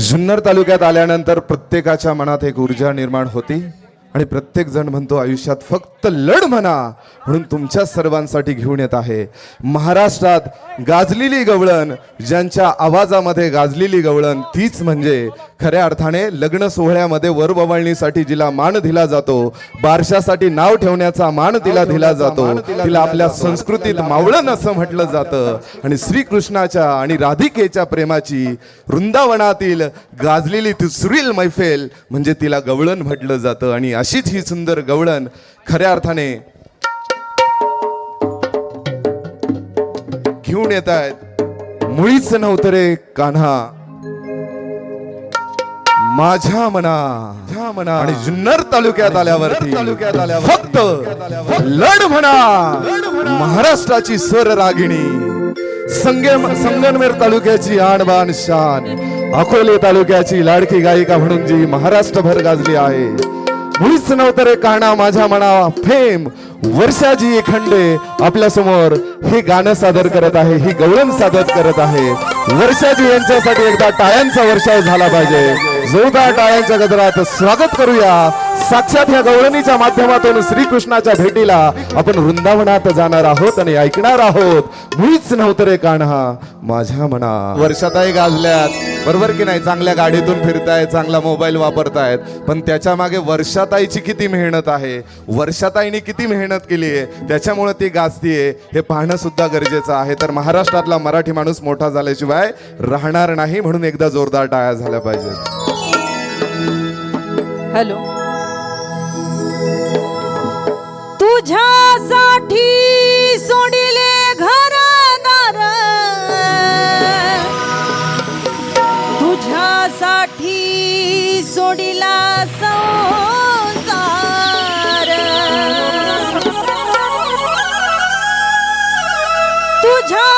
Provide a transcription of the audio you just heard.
जुन्नर तालुक्यात आल्यानंतर प्रत्येकाच्या मनात एक ऊर्जा निर्माण होती. आणि प्रत्येक जण म्हणतो आयुष्यात फक्त लढ म्हणा म्हणून तुमच्या सर्वांसाठी घेऊन येत आहे. महाराष्ट्रात गाजलेली गवळण ज्यांच्या आवाजामध्ये गाजलेली गवळण तीच म्हणजे खऱ्या अर्थाने लग्न सोहळ्यामध्ये वरबवळणीसाठी जिला मान दिला जातो बारशासाठी नाव ठेवण्याचा मान तिला दिला जातो तिला आपल्या संस्कृतीत मावळण असं म्हटलं जातं. आणि श्रीकृष्णाच्या आणि राधिकेच्या प्रेमाची वृंदावनातील गाजलेली ती सुरील मैफेल म्हणजे तिला गवळण म्हटलं जातं आणि अशीच ही सुंदर गवळण खऱ्या अर्थाने घेऊन येत आहेत. मुळीच नव्हतं रे कान्हा. माझ्या मना. मना. आणि जुन्नर तालुक्यात आल्यावरती तालुक्यात आल्या फक्त लढ म्हणा. महाराष्ट्राची स्वर रागिणी. संगम संगनमेर तालुक्याची आणबाण शान. अकोले तालुक्याची लाडकी गायिका म्हणून जी महाराष्ट्रभर गाजली आहे. मुळीच नव्हतं रे काना माझ्या मना फेम वर्षाजी खंडे आपल्यासमोर हे गाणं सादर करत आहे ही गवळण सादर करत आहे. वर्षाजी यांच्यासाठी एकदा टाळ्यांचा वर्षाव झाला पाहिजे. जोरदार टाळ्यांच्या गजरात स्वागत करूया. साक्षात या गवळणीच्या माध्यमातून श्रीकृष्णाच्या भेटीला आपण वृंदावनात जाणार आहोत आणि ऐकणार आहोत. मुळीच नव्हतं रे कान्हा माझ्या मना वर्षाताई गाजल्यात. बरोबर की नाही? चांगल्या गाडीतून फिरतायत चांगला मोबाईल वापरतायत पण त्याच्यामागे वर्षाताईची किती मेहनत आहे? वर्षाताईने किती मेहनत केली आहे? त्याच्यामुळे ती गाजतीये. हे पाहणं सुद्धा गरजेचं आहे. तर महाराष्ट्रातला मराठी माणूस मोठा झाल्याशिवाय राहणार नाही म्हणून एकदा जोरदार टाळ्या झाल्या पाहिजे हॅलो. तुझ्यासाठी सोडी साठी सोडिला संसार. तुझ्या